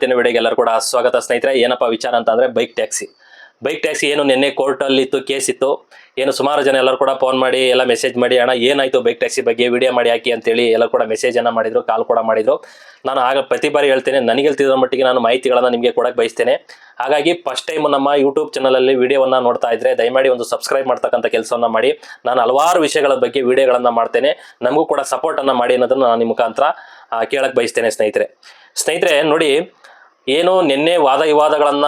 ಇವತ್ತಿನ ವಿಡಿಯೋಗೆ ಎಲ್ಲರೂ ಕೂಡ ಸ್ವಾಗತ ಸ್ನೇಹಿತರೆ. ಏನಪ್ಪ ವಿಚಾರ ಅಂತ ಅಂದ್ರೆ ಬೈಕ್ ಟ್ಯಾಕ್ಸಿ ಬೈಕ್ ಟ್ಯಾಕ್ಸಿ ಏನು ನಿನ್ನೆ ಕೋರ್ಟಲ್ಲಿ ಇತ್ತು ಕೇಸ್ ಇತ್ತು. ಏನು ಸುಮಾರು ಜನ ಎಲ್ಲರೂ ಕೂಡ ಫೋನ್ ಮಾಡಿ, ಎಲ್ಲ ಮೆಸೇಜ್ ಮಾಡಿ, ಅಣ್ಣ, ಏನಾಯಿತು ಬೈಕ್ ಟ್ಯಾಕ್ಸಿ ಬಗ್ಗೆ? ವಿಡಿಯೋ ಮಾಡಿ ಹಾಕಿ ಅಂತೇಳಿ ಎಲ್ಲರೂ ಕೂಡ ಮೆಸೇಜ್ ಅನ್ನ ಮಾಡಿದ್ರು ಕಾಲ್ ಕೂಡ ಮಾಡಿದ್ರು. ನಾನು ಆಗ ಪ್ರತಿ ಬಾರಿ ಹೇಳ್ತೇನೆ, ನನಗೆ ತಿಳಿದ ಮಟ್ಟಿಗೆ ನಾನು ಮಾಹಿತಿಗಳನ್ನು ನಿಮಗೆ ಕೊಡಕ್ಕೆ ಬಯಸ್ತೇನೆ. ಹಾಗಾಗಿ ಫಸ್ಟ್ ಟೈಮ್ ನಮ್ಮ ಯೂಟ್ಯೂಬ್ ಚಾನಲಲ್ಲಿ ವಿಡಿಯೋವನ್ನು ನೋಡ್ತಾ ಇದ್ರೆ ದಯಮಾಡಿ ಒಂದು ಸಬ್ಸ್ಕ್ರೈಬ್ ಮಾಡ್ತಕ್ಕಂಥ ಕೆಲಸವನ್ನು ಮಾಡಿ. ನಾನು ಹಲವಾರು ವಿಷಯಗಳ ಬಗ್ಗೆ ವಿಡಿಯೋಗಳನ್ನು ಮಾಡ್ತೇನೆ. ನಮಗೂ ಕೂಡ ಸಪೋರ್ಟನ್ನು ಮಾಡಿ ಅನ್ನೋದನ್ನು ನಾನು ನಿಮ್ಮ ಮುಖಾಂತರ ಕೇಳಕ್ಕೆ ಬಯಸ್ತೇನೆ ಸ್ನೇಹಿತರೆ. ಸ್ನೇಹಿತರೆ, ನೋಡಿ ಏನು ನಿನ್ನೆ ವಾದ ವಿವಾದಗಳನ್ನ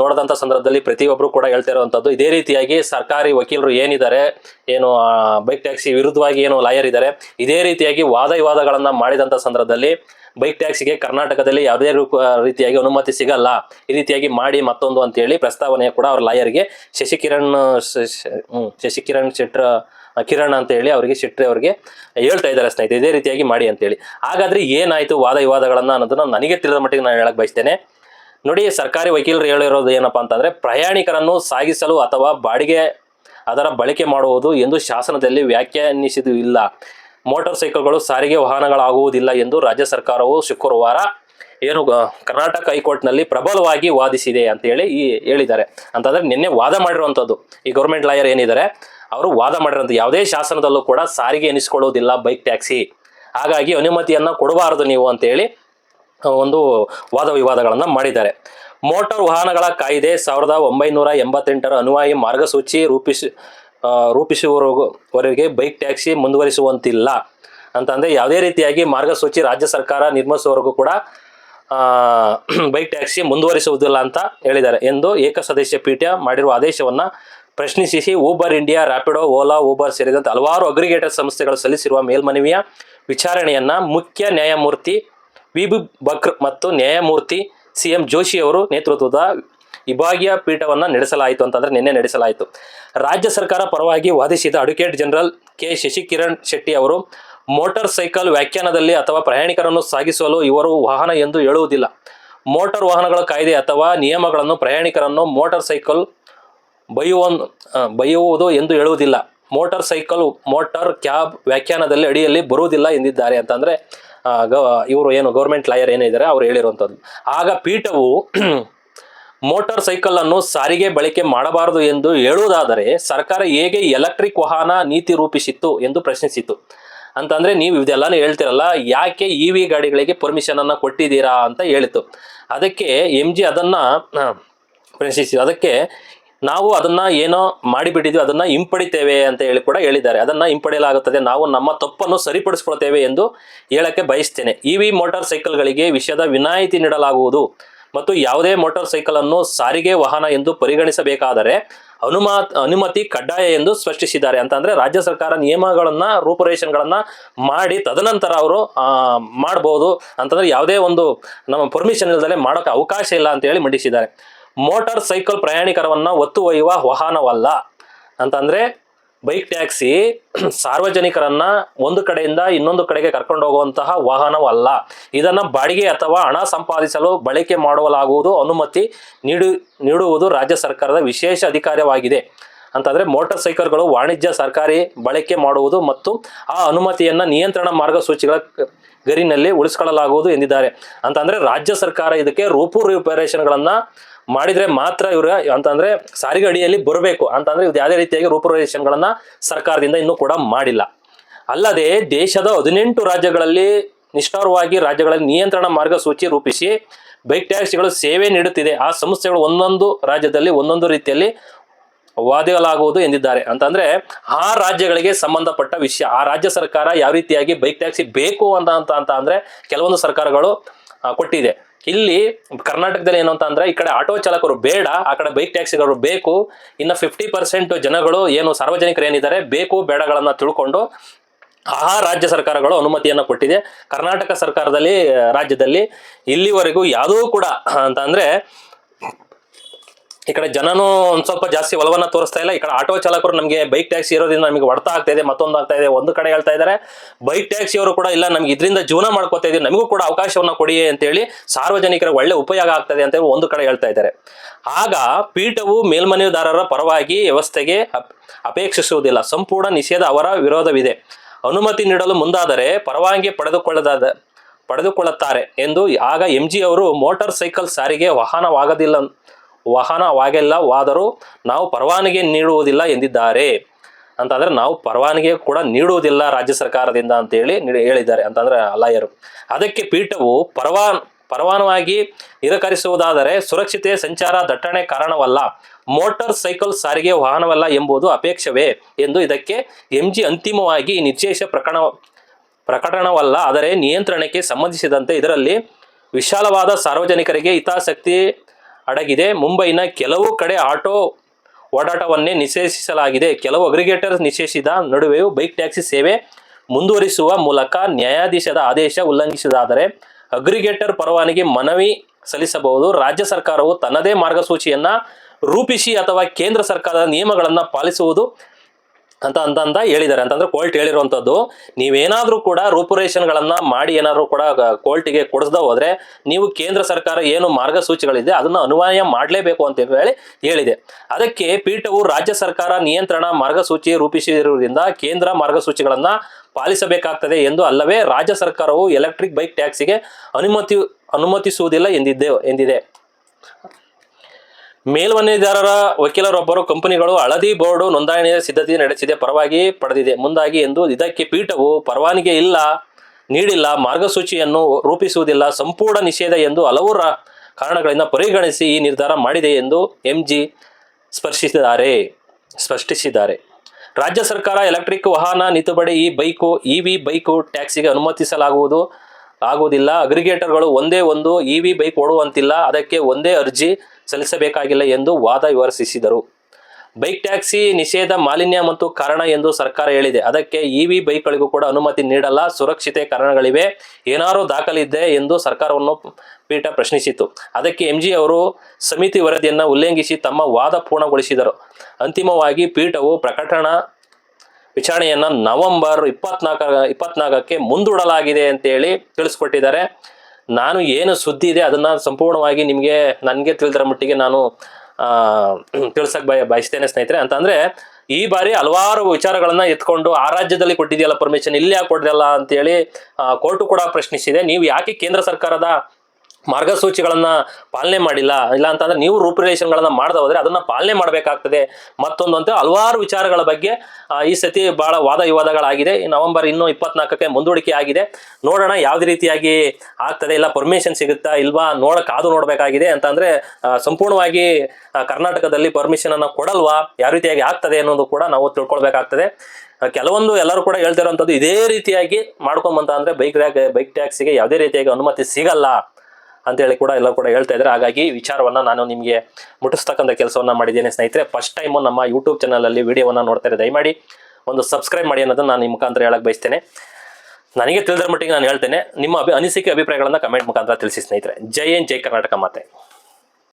ನೋಡಿದಂಥ ಸಂದರ್ಭದಲ್ಲಿ ಪ್ರತಿಯೊಬ್ಬರು ಕೂಡ ಹೇಳ್ತಾ ಇರುವಂಥದ್ದು ಇದೇ ರೀತಿಯಾಗಿ ಸರ್ಕಾರಿ ವಕೀಲರು ಏನಿದ್ದಾರೆ, ಏನು ಬೈಕ್ ಟ್ಯಾಕ್ಸಿ ವಿರುದ್ಧವಾಗಿ ಏನು ಲಾಯರ್ ಇದ್ದಾರೆ, ಇದೇ ರೀತಿಯಾಗಿ ವಾದ ವಿವಾದಗಳನ್ನ ಮಾಡಿದಂಥ ಸಂದರ್ಭದಲ್ಲಿ ಬೈಕ್ ಟ್ಯಾಕ್ಸಿಗೆ ಕರ್ನಾಟಕದಲ್ಲಿ ಯಾವುದೇ ರೀತಿಯಾಗಿ ಅನುಮತಿ ಸಿಗಲ್ಲ. ಈ ರೀತಿಯಾಗಿ ಮಾಡಿ ಮತ್ತೊಂದು ಅಂತೇಳಿ ಪ್ರಸ್ತಾವನೆ ಕೂಡ ಅವ್ರ ಲಾಯರ್ಗೆ. ಶಶಿಕಿರಣ್ ಶಶಿಕಿರಣ್ ಶೆಟ್ರ ಕಿರಣ್ ಅಂತ ಹೇಳಿ ಅವರಿಗೆ ಶೆಟ್ಟಿ ಅವರಿಗೆ ಹೇಳ್ತಾ ಇದ್ದಾರೆ ಸ್ನೇಹಿತರೆ, ಇದೇ ರೀತಿಯಾಗಿ ಮಾಡಿ ಅಂತೇಳಿ ಹಾಗಾದ್ರೆ ಏನಾಯ್ತು ವಾದ ವಿವಾದಗಳನ್ನು ಅನ್ನೋದನ್ನ ನನಗೆ ತಿಳಿದ ಮಟ್ಟಿಗೆ ನಾನು ಹೇಳಕ್ ಬಯಸ್ತೇನೆ. ನೋಡಿ, ಸರ್ಕಾರಿ ವಕೀಲರು ಹೇಳಿರೋದು ಏನಪ್ಪಾ ಅಂತಂದ್ರೆ, ಪ್ರಯಾಣಿಕರನ್ನು ಸಾಗಿಸಲು ಅಥವಾ ಬಾಡಿಗೆ ಅದರ ಬಳಕೆ ಮಾಡುವುದು ಎಂದು ಶಾಸನದಲ್ಲಿ ವ್ಯಾಖ್ಯಾನಿಸಿದು ಇಲ್ಲ. ಮೋಟಾರ್ ಸೈಕಲ್ಗಳು ಸಾರಿಗೆ ವಾಹನಗಳಾಗುವುದಿಲ್ಲ ಎಂದು ರಾಜ್ಯ ಸರ್ಕಾರವು ಶುಕ್ರವಾರ ಏನು ಕರ್ನಾಟಕ ಹೈಕೋರ್ಟ್ನಲ್ಲಿ ಪ್ರಬಲವಾಗಿ ವಾದಿಸಿದೆ ಅಂತ ಹೇಳಿ ಈ ಹೇಳಿದ್ದಾರೆ. ಅಂತಂದ್ರೆ ನಿನ್ನೆ ವಾದ ಮಾಡಿರುವಂಥದ್ದು ಈ ಗೌರ್ಮೆಂಟ್ ಲಾಯರ್ ಏನಿದ್ದಾರೆ ಅವರು ವಾದ ಮಾಡಿರೋಂಥ ಯಾವುದೇ ಶಾಸನದಲ್ಲೂ ಕೂಡ ಸಾರಿಗೆ ಎನಿಸಿಕೊಳ್ಳುವುದಿಲ್ಲ ಬೈಕ್ ಟ್ಯಾಕ್ಸಿ. ಹಾಗಾಗಿ ಅನುಮತಿಯನ್ನ ಕೊಡಬಾರದು ನೀವು ಅಂತೇಳಿ ಒಂದು ವಾದ ವಿವಾದಗಳನ್ನು ಮಾಡಿದ್ದಾರೆ. ಮೋಟಾರ್ ವಾಹನಗಳ ಕಾಯ್ದೆ ಸಾವಿರದ ಒಂಬೈನೂರ ಎಂಬತ್ತೆಂಟರ ಅನುವಾಯಿ ಮಾರ್ಗಸೂಚಿ ರೂಪಿಸಿ ರೂಪಿಸುವವರೆಗೆ ಬೈಕ್ ಟ್ಯಾಕ್ಸಿ ಮುಂದುವರಿಸುವಂತಿಲ್ಲ. ಅಂತಂದ್ರೆ ಯಾವುದೇ ರೀತಿಯಾಗಿ ಮಾರ್ಗಸೂಚಿ ರಾಜ್ಯ ಸರ್ಕಾರ ನಿರ್ಮಿಸುವವರೆಗೂ ಕೂಡ ಬೈಕ್ ಟ್ಯಾಕ್ಸಿ ಮುಂದುವರಿಸುವುದಿಲ್ಲ ಅಂತ ಹೇಳಿದ್ದಾರೆ ಎಂದು ಏಕಸದಸ್ಯ ಪೀಠ ಮಾಡಿರುವ ಆದೇಶವನ್ನ ಪ್ರಶ್ನಿಸಿ Uber India Rapido Ola Uber ಸೇರಿದಂತೆ ಹಲವಾರು ಅಗ್ರಿಗೇಟರ್ ಸಂಸ್ಥೆಗಳು ಸಲ್ಲಿಸಿರುವ ಮೇಲ್ಮನವಿಯ ವಿಚಾರಣೆಯನ್ನು ಮುಖ್ಯ ನ್ಯಾಯಮೂರ್ತಿ ವಿ. ಬಿ. ಬಕ್ರ್ ಮತ್ತು ನ್ಯಾಯಮೂರ್ತಿ ಸಿ. ಎಂ. ಜೋಶಿ ಅವರು ನೇತೃತ್ವದ ವಿಭಾಗೀಯ ಪೀಠವನ್ನು ನಡೆಸಲಾಯಿತು ಅಂತಂದರೆ ನಿನ್ನೆ ನಡೆಸಲಾಯಿತು. ರಾಜ್ಯ ಸರ್ಕಾರ ಪರವಾಗಿ ವಾದಿಸಿದ advocate general K. Shashikiran Shetty ಅವರು, ಮೋಟಾರ್ ಸೈಕಲ್ ವ್ಯಾಖ್ಯಾನದಲ್ಲಿ ಅಥವಾ ಪ್ರಯಾಣಿಕರನ್ನು ಸಾಗಿಸಲು ಇವರು ವಾಹನ ಎಂದು ಹೇಳುವುದಿಲ್ಲ. ಮೋಟಾರ್ ವಾಹನಗಳ ಕಾಯ್ದೆ ಅಥವಾ ನಿಯಮಗಳನ್ನು ಪ್ರಯಾಣಿಕರನ್ನು ಮೋಟಾರ್ ಸೈಕಲ್ ಬೈಯುವ ಬೈಯುವುದು ಎಂದು ಹೇಳುವುದಿಲ್ಲ. ಮೋಟಾರ್ ಸೈಕಲ್, ಮೋಟಾರ್ ಕ್ಯಾಬ್ ವ್ಯಾಖ್ಯಾನದಲ್ಲಿ ಅಡಿಯಲ್ಲಿ ಬರುವುದಿಲ್ಲ ಎಂದಿದ್ದಾರೆ ಅಂತಂದರೆ ಇವರು ಏನು ಗೌರ್ಮೆಂಟ್ ಲಾಯರ್ ಏನಿದ್ದಾರೆ ಅವ್ರು ಹೇಳಿರುವಂಥದ್ದು. ಆಗ ಪೀಠವು ಮೋಟಾರ್ ಸೈಕಲನ್ನು ಸಾರಿಗೆ ಬಳಕೆ ಮಾಡಬಾರದು ಎಂದು ಹೇಳುವುದಾದರೆ ಸರ್ಕಾರ ಹೇಗೆ ಎಲೆಕ್ಟ್ರಿಕ್ ವಾಹನ ನೀತಿ ರೂಪಿಸಿತ್ತು ಎಂದು ಪ್ರಶ್ನಿಸಿತು. ಅಂತಂದರೆ ನೀವು ಇದೆಲ್ಲಾನು ಹೇಳ್ತಿರಲ್ಲ, ಯಾಕೆ ಇ ವಿ ಗಾಡಿಗಳಿಗೆ ಪರ್ಮಿಷನನ್ನು ಕೊಟ್ಟಿದ್ದೀರಾ ಅಂತ ಹೇಳಿತು. ಅದಕ್ಕೆ ಎಂ ಜಿ ಅದನ್ನು ಪ್ರಶ್ನಿಸಿತು. ಪ್ರಶ್ನಿಸಿ ಅದಕ್ಕೆ ನಾವು ಅದನ್ನ ಏನೋ ಮಾಡಿಬಿಟ್ಟಿದ್ವಿ, ಅದನ್ನ ಹಿಂಪಡಿತೇವೆ ಅಂತ ಹೇಳಿ ಕೂಡ ಹೇಳಿದ್ದಾರೆ. ಅದನ್ನ ಹಿಂಪಡೆಯಲಾಗುತ್ತದೆ. ನಾವು ನಮ್ಮ ತಪ್ಪನ್ನು ಸರಿಪಡಿಸ್ಕೊಳ್ತೇವೆ ಎಂದು ಹೇಳಕ್ಕೆ ಬಯಸ್ತೇನೆ. ಇ ವಿ ಮೋಟಾರ್ ಸೈಕಲ್ಗಳಿಗೆ ವಿಷಯದ ವಿನಾಯಿತಿ ನೀಡಲಾಗುವುದು ಮತ್ತು ಯಾವುದೇ ಮೋಟಾರ್ ಸೈಕಲ್ ಅನ್ನು ಸಾರಿಗೆ ವಾಹನ ಎಂದು ಪರಿಗಣಿಸಬೇಕಾದರೆ ಅನುಮಾ ಅನುಮತಿ ಕಡ್ಡಾಯ ಎಂದು ಸ್ಪಷ್ಟಿಸಿದ್ದಾರೆ. ಅಂತಂದ್ರೆ ರಾಜ್ಯ ಸರ್ಕಾರ ನಿಯಮಗಳನ್ನ, ರೂಪುರೇಷನ್ಗಳನ್ನ ಮಾಡಿ ತದನಂತರ ಅವರು ಮಾಡಬಹುದು ಅಂತಂದ್ರೆ ಯಾವುದೇ ಒಂದು ನಮ್ಮ ಪರ್ಮಿಷನ್ ಇಲ್ಲದೆ ಮಾಡೋಕೆ ಅವಕಾಶ ಇಲ್ಲ ಅಂತ ಹೇಳಿ ಮಂಡಿಸಿದ್ದಾರೆ. ಮೋಟಾರ್ ಸೈಕಲ್ ಪ್ರಯಾಣಿಕರವನ್ನ ಒತ್ತು ಒಯ್ಯುವ ವಾಹನವಲ್ಲ. ಅಂತಂದ್ರೆ ಬೈಕ್ ಟ್ಯಾಕ್ಸಿ ಸಾರ್ವಜನಿಕರನ್ನ ಒಂದು ಕಡೆಯಿಂದ ಇನ್ನೊಂದು ಕಡೆಗೆ ಕರ್ಕೊಂಡು ಹೋಗುವಂತಹ ವಾಹನವಲ್ಲ. ಇದನ್ನ ಬಾಡಿಗೆ ಅಥವಾ ಹಣ ಸಂಪಾದಿಸಲು ಬಳಕೆ ಮಾಡಲಾಗುವುದು ಅನುಮತಿ ನೀಡು, ನೀಡುವುದು ರಾಜ್ಯ ಸರ್ಕಾರದ ವಿಶೇಷ ಅಧಿಕಾರವಾಗಿದೆ. ಅಂತಂದ್ರೆ ಮೋಟಾರ್ ಸೈಕಲ್ಗಳು ವಾಣಿಜ್ಯ ಸರ್ಕಾರಿ ಬಳಕೆ ಮಾಡುವುದು ಮತ್ತು ಆ ಅನುಮತಿಯನ್ನ ನಿಯಂತ್ರಣ ಮಾರ್ಗಸೂಚಿಗಳ ಗರಿನಲ್ಲಿ ಉಳಿಸ್ಕೊಳ್ಳಲಾಗುವುದು ಎಂದಿದ್ದಾರೆ. ಅಂತಂದ್ರೆ ರಾಜ್ಯ ಸರ್ಕಾರ ಇದಕ್ಕೆ ರೂಪುರೇಷನ್ಗಳನ್ನ ಮಾಡಿದ್ರೆ ಮಾತ್ರ ಇವ್ರ ಅಂತಂದ್ರೆ ಸಾರಿಗೆ ಅಡಿಯಲ್ಲಿ ಬರಬೇಕು. ಅಂತಂದ್ರೆ ಇದು ಯಾವುದೇ ರೀತಿಯಾಗಿ ರೂಪುರೇಷನ್ಗಳನ್ನ ಸರ್ಕಾರದಿಂದ ಇನ್ನೂ ಕೂಡ ಮಾಡಿಲ್ಲ. ಅಲ್ಲದೆ ದೇಶದ ಹದಿನೆಂಟು ರಾಜ್ಯಗಳಲ್ಲಿ ನಿಷ್ಠಾರವಾಗಿ ರಾಜ್ಯಗಳಲ್ಲಿ ನಿಯಂತ್ರಣ ಮಾರ್ಗಸೂಚಿ ರೂಪಿಸಿ ಬೈಕ್ ಟ್ಯಾಕ್ಸಿಗಳು ಸೇವೆ ನೀಡುತ್ತಿದೆ. ಆ ಸಂಸ್ಥೆಗಳು ಒಂದೊಂದು ರಾಜ್ಯದಲ್ಲಿ ಒಂದೊಂದು ರೀತಿಯಲ್ಲಿ ವಾದಿಸಲಾಗುವುದು ಎಂದಿದ್ದಾರೆ. ಅಂತಂದ್ರೆ ಆ ರಾಜ್ಯಗಳಿಗೆ ಸಂಬಂಧಪಟ್ಟ ವಿಷಯ. ಆ ರಾಜ್ಯ ಸರ್ಕಾರ ಯಾವ ರೀತಿಯಾಗಿ ಬೈಕ್ ಟ್ಯಾಕ್ಸಿ ಬೇಕು ಅಂತ ಅಂತ ಅಂತ ಅಂದ್ರೆ ಕೆಲವೊಂದು ಸರ್ಕಾರಗಳು ಕೊಟ್ಟಿದೆ. ಇಲ್ಲಿ ಕರ್ನಾಟಕದಲ್ಲಿ ಏನು ಅಂತ ಅಂದ್ರೆ ಈ ಕಡೆ ಆಟೋ ಚಾಲಕರು ಬೇಡ, ಆ ಕಡೆ ಬೈಕ್ ಟ್ಯಾಕ್ಸಿಗಳು ಬೇಕು. ಇನ್ನು ಫಿಫ್ಟಿ ಪರ್ಸೆಂಟ್ ಜನಗಳು ಏನು ಸಾರ್ವಜನಿಕರು ಏನಿದ್ದಾರೆ ಬೇಕು ಬೇಡಗಳನ್ನ ತಿಳ್ಕೊಂಡು ಆ ರಾಜ್ಯ ಸರ್ಕಾರಗಳು ಅನುಮತಿಯನ್ನು ಕೊಟ್ಟಿದೆ. ಕರ್ನಾಟಕ ಸರ್ಕಾರದಲ್ಲಿ, ರಾಜ್ಯದಲ್ಲಿ ಇಲ್ಲಿವರೆಗೂ ಯಾವುದೂ ಕೂಡ ಅಂತ ಅಂದ್ರೆ ಈ ಕಡೆ ಜನನು ಒಂದ್ ಸ್ವಲ್ಪ ಜಾಸ್ತಿ ಒಲವನ್ನ ತೋರಿಸ್ತಾ ಇಲ್ಲ. ಈ ಕಡೆ ಆಟೋ ಚಾಲಕರು ನಮಗೆ ಬೈಕ್ ಟ್ಯಾಕ್ಸಿ ಇರೋದ್ರಿಂದ ನಮಗೆ ಹೊಡ್ತಾ ಆಗ್ತಾ ಇದೆ, ಮತ್ತೊಂದು ಆಗ್ತಾ ಇದೆ. ಒಂದು ಕಡೆ ಹೇಳ್ತಾ ಇದ್ದಾರೆ ಬೈಕ್ ಟ್ಯಾಕ್ಸಿ ಅವರು ಕೂಡ ಇಲ್ಲ, ನಮ್ಗೆ ಇದರಿಂದ ಜೀವನ ಮಾಡ್ಕೋತಾ ಇದೀವಿ ನಮಗೂ ಕೂಡ ಅವಕಾಶವನ್ನ ಕೊಡಿ ಅಂತೇಳಿ ಸಾರ್ವಜನಿಕರ ಒಳ್ಳೆ ಉಪಯೋಗ ಆಗ್ತದೆ ಅಂತ ಹೇಳಿ ಒಂದು ಕಡೆ ಹೇಳ್ತಾ ಇದ್ದಾರೆ ಆಗ ಪೀಠವು ಮೇಲ್ಮನವಿದಾರರ ಪರವಾಗಿ ವ್ಯವಸ್ಥೆಗೆ ಅಪ್- ಅಪೇಕ್ಷಿಸುವುದಿಲ್ಲ. ಸಂಪೂರ್ಣ ನಿಷೇಧ ಅವರ ವಿರೋಧವಿದೆ. ಅನುಮತಿ ನೀಡಲು ಮುಂದಾದರೆ ಪರವಾನಗಿ ಪಡೆದುಕೊಳ್ಳದಾದ, ಪಡೆದುಕೊಳ್ಳುತ್ತಾರೆ ಎಂದು ಆಗ ಎಂ ಜಿ ಅವರು ಮೋಟಾರ್ ಸೈಕಲ್ ಸಾರಿಗೆ ವಾಹನವಾಗದಿಲ್ಲ ವಾಹನವಾಗಿಲ್ಲವಾದರೂ ನಾವು ಪರವಾನಗಿ ನೀಡುವುದಿಲ್ಲ ಎಂದಿದ್ದಾರೆ. ಅಂತಂದರೆ ನಾವು ಪರವಾನಗಿ ಕೂಡ ನೀಡುವುದಿಲ್ಲ ರಾಜ್ಯ ಸರ್ಕಾರದಿಂದ ಅಂತೇಳಿ ಹೇಳಿದ್ದಾರೆ ಅಂತಂದರೆ ಲಾಯರು ಅದಕ್ಕೆ ಪೀಠವು ಪರವಾನ್, ಪರವಾನವಾಗಿ ನಿರಾಕರಿಸುವುದಾದರೆ ಸುರಕ್ಷತೆ, ಸಂಚಾರ, ದಟ್ಟಣೆ ಕಾರಣವಲ್ಲ, ಮೋಟಾರ್ ಸೈಕಲ್ ಸಾರಿಗೆ ವಾಹನವಲ್ಲ ಎಂಬುದು ಅಪೇಕ್ಷವೇ ಎಂದು ಇದಕ್ಕೆ ಎಂಜಿ ಅಂತಿಮವಾಗಿ ನಿರ್ದೇಶ ಪ್ರಕರಣ ಪ್ರಕಟಣವಲ್ಲ ಆದರೆ ನಿಯಂತ್ರಣಕ್ಕೆ ಸಂಬಂಧಿಸಿದಂತೆ ಇದರಲ್ಲಿ ವಿಶಾಲವಾದ ಸಾರ್ವಜನಿಕರಿಗೆ ಹಿತಾಸಕ್ತಿ ಅಡಗಿದೆ. ಮುಂಬೈನ ಕೆಲವು ಕಡೆ ಆಟೋ ಓಡಾಟವನ್ನೇ ನಿಷೇಧಿಸಲಾಗಿದೆ. ಕೆಲವು ಅಗ್ರಿಗೇಟರ್ ನಿಷೇಧಿಸಿದ ನಡುವೆಯೂ ಬೈಕ್ ಟ್ಯಾಕ್ಸಿ ಸೇವೆ ಮುಂದುವರಿಸುವ ಮೂಲಕ ನ್ಯಾಯಾಧೀಶದ ಆದೇಶ ಉಲ್ಲಂಘಿಸಿದಾದರೆ ಅಗ್ರಿಗೇಟರ್ ಪರವಾನಗಿ ಮನವಿ ಸಲ್ಲಿಸಬಹುದು. ರಾಜ್ಯ ಸರ್ಕಾರವು ತನ್ನದೇ ಮಾರ್ಗಸೂಚಿಯನ್ನ ರೂಪಿಸಿ ಅಥವಾ ಕೇಂದ್ರ ಸರ್ಕಾರದ ನಿಯಮಗಳನ್ನು ಪಾಲಿಸುವುದು ಅಂತ ಅಂತಂದ ಅಂತ ಹೇಳಿದ್ದಾರೆ. ಅಂತಂದ್ರೆ ಕೋರ್ಟ್ ಹೇಳಿರುವಂಥದ್ದು, ನೀವೇನಾದರೂ ಕೂಡ ರೂಪುರೇಷನ್ಗಳನ್ನು ಮಾಡಿ ಏನಾದರೂ ಕೂಡ ಕೋರ್ಟಿಗೆ ಕೊಡಿಸ್ದ ಹೋದ್ರೆ ನೀವು ಕೇಂದ್ರ ಸರ್ಕಾರ ಏನು ಮಾರ್ಗಸೂಚಿಗಳಿದೆ, ಅದನ್ನು ಅನುವಾಯ ಮಾಡಲೇಬೇಕು ಅಂತ ಹೇಳಿ ಹೇಳಿದೆ. ಅದಕ್ಕೆ ಪೀಠವು ರಾಜ್ಯ ಸರ್ಕಾರ ನಿಯಂತ್ರಣ ಮಾರ್ಗಸೂಚಿ ರೂಪಿಸಿರುವುದರಿಂದ ಕೇಂದ್ರ ಮಾರ್ಗಸೂಚಿಗಳನ್ನು ಪಾಲಿಸಬೇಕಾಗ್ತದೆ ಎಂದು ಅಲ್ಲವೇ ರಾಜ್ಯ ಸರ್ಕಾರವು ಎಲೆಕ್ಟ್ರಿಕ್ ಬೈಕ್ ಟ್ಯಾಕ್ಸಿಗೆ ಅನುಮತಿ, ಅನುಮತಿಸುವುದಿಲ್ಲ ಎಂದಿದ್ದೆ, ಎಂದಿದೆ. ಮೇಲ್ಮನೆದಾರರ ವಕೀಲರೊಬ್ಬರು ಕಂಪನಿಗಳು ಹಳದಿ ಬೋರ್ಡು ನೋಂದಣಿಯ ಸಿದ್ಧತೆ ನಡೆಸಿದೆ. ಪರವಾಗಿ ಪಡೆದಿದೆ. ಮುಂದಾಗಿ ಎಂದು ಇದಕ್ಕೆ ಪೀಠವು ಪರವಾನಗಿ ಇಲ್ಲ, ನೀಡಿಲ್ಲ, ಮಾರ್ಗಸೂಚಿಯನ್ನು ರೂಪಿಸುವುದಿಲ್ಲ, ಸಂಪೂರ್ಣ ನಿಷೇಧ ಎಂದು ಹಲವು ಕಾರಣಗಳಿಂದ ಪರಿಗಣಿಸಿ ಈ ನಿರ್ಧಾರ ಮಾಡಿದೆ ಎಂದು ಎಂಜಿ ಸ್ಪರ್ಶಿಸಿದ್ದಾರೆ, ಸ್ಪಷ್ಟಿಸಿದ್ದಾರೆ. ರಾಜ್ಯ ಸರ್ಕಾರ ಎಲೆಕ್ಟ್ರಿಕ್ ವಾಹನ ನಿತುಬಡಿ ಈ ಬೈಕು, ಇ ವಿ ಬೈಕು ಟ್ಯಾಕ್ಸಿಗೆ ಅನುಮತಿಸಲಾಗುವುದು, ಆಗುವುದಿಲ್ಲ. ಅಗ್ರಿಗೇಟರ್ಗಳು ಒಂದೇ ಒಂದು ಇ ವಿ ಬೈಕ್ ಓಡುವಂತಿಲ್ಲ. ಅದಕ್ಕೆ ಒಂದೇ ಅರ್ಜಿ ಸಲ್ಲಿಸಬೇಕಾಗಿಲ್ಲ ಎಂದು ವಾದ ವಿವರಿಸಿದರು ಬೈಕ್ ಟ್ಯಾಕ್ಸಿ ನಿಷೇಧ ಮಾಲಿನ್ಯ ಮತ್ತು ಕಾರಣ ಎಂದು ಸರ್ಕಾರ ಹೇಳಿದೆ. ಅದಕ್ಕೆ ಇ ವಿ ಬೈಕ್ಗಳಿಗೂ ಕೂಡ ಅನುಮತಿ ನೀಡಲ್ಲ. ಸುರಕ್ಷತೆ ಕಾರಣಗಳಿವೆ. ಏನಾದರೂ ದಾಖಲಿದೆ ಎಂದು ಸರ್ಕಾರವನ್ನು ಪೀಠ ಪ್ರಶ್ನಿಸಿತು ಅದಕ್ಕೆ ಎಂಜಿ ಅವರು ಸಮಿತಿ ವರದಿಯನ್ನು ಉಲ್ಲಂಘಿಸಿ ತಮ್ಮ ವಾದ ಪೂರ್ಣಗೊಳಿಸಿದರು. ಅಂತಿಮವಾಗಿ ಪೀಠವು ಪ್ರಕಟಣ ವಿಚಾರಣೆಯನ್ನು ನವೆಂಬರ್ ಇಪ್ಪತ್ನಾಲ್ಕ, ಇಪ್ಪತ್ನಾಲ್ಕಕ್ಕೆ ಮುಂದೂಡಲಾಗಿದೆ ಅಂತೇಳಿ ತಿಳಿಸ್ಕೊಟ್ಟಿದ್ದಾರೆ. ನಾನು ಏನು ಸುದ್ದಿ ಇದೆ ಅದನ್ನ ಸಂಪೂರ್ಣವಾಗಿ ನಿಮಗೆ ನನಗೆ ತಿಳಿದ್ರ ಮಟ್ಟಿಗೆ ನಾನು ತಿಳ್ಸಕ್ ಬಯ, ಬಯಸ್ತೇನೆ ಸ್ನೇಹಿತರೆ. ಅಂತಂದ್ರೆ, ಈ ಬಾರಿ ಹಲವಾರು ವಿಚಾರಗಳನ್ನ ಎತ್ಕೊಂಡು ಆ ರಾಜ್ಯದಲ್ಲಿ ಕೊಟ್ಟಿದೆಯಲ್ಲ ಪರ್ಮಿಷನ್ ಇಲ್ಲಿ ಯಾಕೆ ಅಂತ ಅಂತೇಳಿ ಕೋರ್ಟು ಕೂಡ ಪ್ರಶ್ನಿಸಿದೆ. ನೀವು ಯಾಕೆ ಕೇಂದ್ರ ಸರ್ಕಾರದ ಮಾರ್ಗಸೂಚಿಗಳನ್ನ ಪಾಲನೆ ಮಾಡಿಲ್ಲ, ಇಲ್ಲ ಅಂತಂದ್ರೆ ನೀವು ರೂಪುರೇಷನ್ಗಳನ್ನ ಮಾಡದ ಹೋದ್ರೆ ಅದನ್ನ ಪಾಲನೆ ಮಾಡಬೇಕಾಗ್ತದೆ. ಮತ್ತೊಂದು ಅಂತ ಹಲವಾರು ವಿಚಾರಗಳ ಬಗ್ಗೆ ಈ ಸತಿ ಬಹಳ ವಾದ ವಿವಾದಗಳಾಗಿದೆ. ನವೆಂಬರ್ ಇನ್ನೂ ಇಪ್ಪತ್ನಾಲ್ಕಕ್ಕೆ ಮುಂದೂಡಿಕೆ ಆಗಿದೆ. ನೋಡೋಣ ಯಾವ್ದು ರೀತಿಯಾಗಿ ಆಗ್ತದೆ, ಇಲ್ಲ ಪರ್ಮಿಷನ್ ಸಿಗುತ್ತಾ ಇಲ್ವಾ, ನೋಡ ಕಾದು ನೋಡಬೇಕಾಗಿದೆ ಅಂತಂದ್ರೆ ಸಂಪೂರ್ಣವಾಗಿ ಕರ್ನಾಟಕದಲ್ಲಿ ಪರ್ಮಿಷನ್ ಅನ್ನ ಕೊಡಲ್ವಾ, ಯಾವ ರೀತಿಯಾಗಿ ಆಗ್ತದೆ ಅನ್ನೋದು ಕೂಡ ನಾವು ತಿಳ್ಕೊಳ್ಬೇಕಾಗ್ತದೆ. ಕೆಲವೊಂದು ಎಲ್ಲರೂ ಕೂಡ ಹೇಳ್ತಿರೋಂಥದ್ದು ಇದೇ ರೀತಿಯಾಗಿ ಮಾಡ್ಕೊಂಬಂತ ಅಂದ್ರೆ ಬೈಕ್ ಬೈಕ್ ಟ್ಯಾಕ್ಸಿಗೆ ಯಾವುದೇ ರೀತಿಯಾಗಿ ಅನುಮತಿ ಸಿಗಲ್ಲ. ಅಂತೇಳಿ ಕೂಡ ಎಲ್ಲರೂ ಕೂಡ ಹೇಳ್ತಾ ಇದ್ದಾರೆ. ಹಾಗಾಗಿ ವಿಚಾರವನ್ನ ನಾನು ನಿಮಗೆ ಮುಟ್ಟಿಸ್ತಕ್ಕಂಥ ಕೆಲಸವನ್ನ ಮಾಡಿದ್ದೇನೆ ಸ್ನೇಹಿತರೆ. ಫಸ್ಟ್ ಟೈಮು ನಮ್ಮ ಯೂಟ್ಯೂಬ್ ಚಾನಲಲ್ಲಿ ವಿಡಿಯೋವನ್ನ ನೋಡ್ತಾ ದಯಮಾಡಿ ಒಂದು ಸಬ್ಸ್ಕ್ರೈಬ್ ಮಾಡಿ ಅನ್ನೋದನ್ನ ನಾನು ನಿಮ್ಮ ಮುಖಾಂತರ ಹೇಳಕ್ ಬಯಸ್ತೇನೆ. ನನಗೆ ತಿಳಿದ್ರ ಮಟ್ಟಿಗೆ ನಾನು ಹೇಳ್ತೇನೆ. ನಿಮ್ಮ ಅಭಿ ಅನಿಸಿಕೆ, ಅಭಿಪ್ರಾಯಗಳನ್ನು ಕಮೆಂಟ್ ಮುಖಾಂತರ ತಿಳಿಸಿ ಸ್ನೇಹಿತರೆ. ಜೈ ಏನ್ ಜೈ ಕರ್ನಾಟಕ ಮಾತೆ.